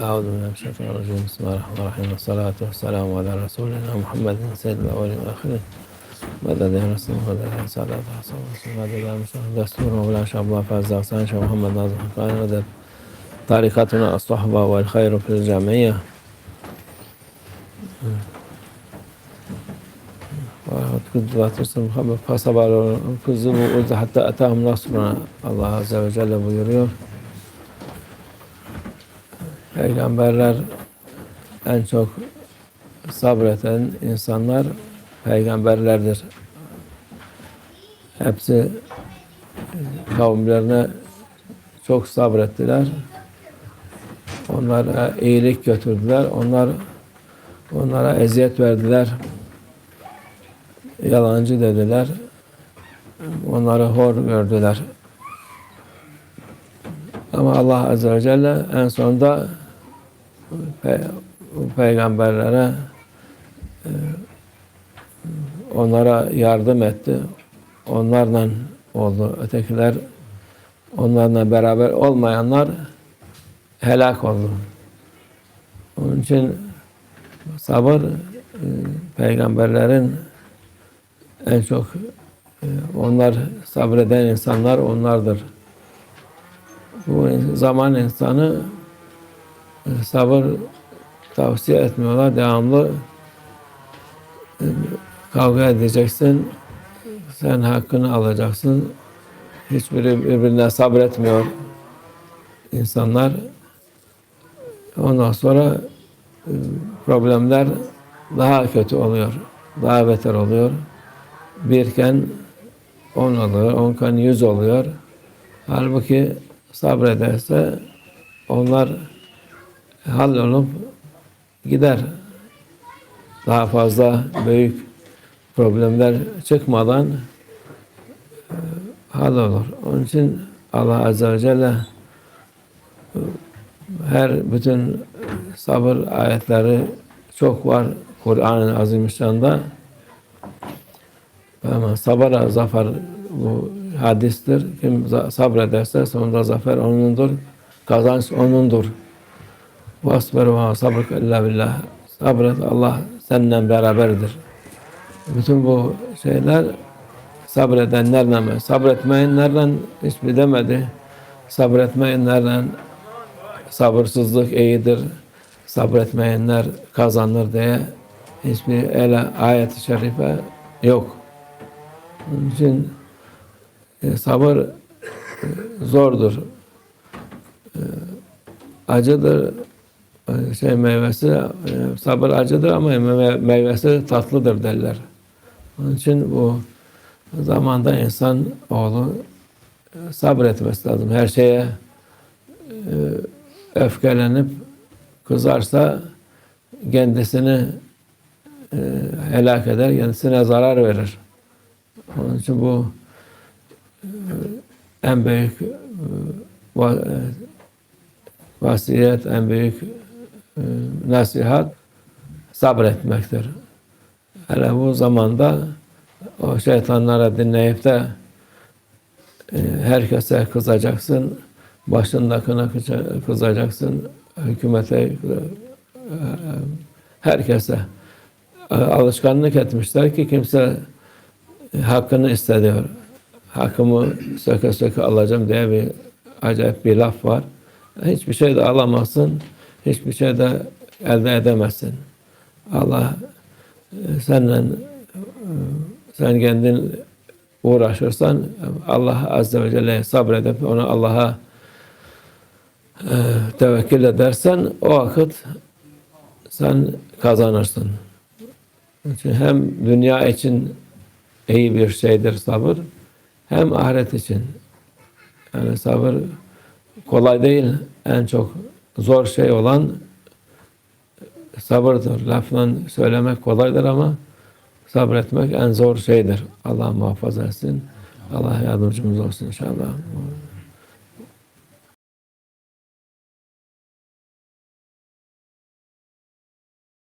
أعوذ بالله من الشيطان الرجيم بسم الله الرحمن الرحيم والصلاة والسلام على رسول الله محمد سيد الأولين والآخرين ماذا دين رسول الله ماذا سعد وسلم ماذا رسول الله، دستور مولا شعب الله فاز أغسان شعب محمد ناظر حقان مدد رسول الصحبة والخير في رسول وكذبات رسل محمد فصبروا الله حتى أتاهم نصرنا الله عز وجل ويريهم Peygamberler en çok sabreten insanlar peygamberlerdir. Hepsi kavimlerine çok sabrettiler. Onlara iyilik götürdüler. Onlar onlara eziyet verdiler. Yalancı dediler. Onları hor gördüler. Ama Allah Azze ve Celle en sonunda pe peygamberlere e, onlara yardım etti. Onlarla oldu. Ötekiler onlarla beraber olmayanlar helak oldu. Onun için sabır e, peygamberlerin en çok e, onlar sabreden insanlar onlardır. Bu zaman insanı sabır tavsiye etmiyorlar. Devamlı e, kavga edeceksin. Sen hakkını alacaksın. Hiçbiri birbirine sabretmiyor insanlar. Ondan sonra e, problemler daha kötü oluyor. Daha beter oluyor. Birken on oluyor, onken yüz oluyor. Halbuki sabrederse onlar hallolup gider. Daha fazla büyük problemler çıkmadan e, hallolur. Onun için Allah Azze ve Celle e, her bütün sabır ayetleri çok var Kur'an-ı Azimüşşan'da. Sabara zafer bu hadistir. Kim sabrederse sonunda zafer onundur. Kazanç onundur. Vasber ve sabrik illa. Sabret Allah seninle beraberdir. Bütün bu şeyler sabredenlerle? Sabretmeyenlerle hiçbir demedi. Sabretmeyenlerle sabırsızlık iyidir. Sabretmeyenler kazanır diye hiçbir ele ayet-i şerife yok. Onun için e, sabır e, zordur. E, acıdır. E, şey meyvesi e, sabır acıdır ama me- meyvesi tatlıdır derler. Onun için bu zamanda insan oğlu e, sabretmesi lazım. Her şeye e, öfkelenip kızarsa kendisini helak eder, kendisine zarar verir. Onun için bu en büyük va- vasiyet, en büyük nasihat sabretmektir. Hele bu zamanda o şeytanlara dinleyip de e, herkese kızacaksın, başındakine kıza- kızacaksın, hükümete, e, herkese E, alışkanlık etmişler ki kimse hakkını istediyor. Hakkımı söke söke alacağım diye bir acayip bir laf var. Hiçbir şey de alamazsın. Hiçbir şey de elde edemezsin. Allah e, senden e, sen kendin uğraşırsan Allah Azze ve Celle sabredip onu Allah'a e, tevekkül edersen o vakit sen kazanırsın. İçin hem dünya için iyi bir şeydir sabır hem ahiret için. Yani sabır kolay değil. En çok zor şey olan sabırdır. Lafla söylemek kolaydır ama sabretmek en zor şeydir. Allah muhafaza etsin. Allah yardımcımız olsun inşallah.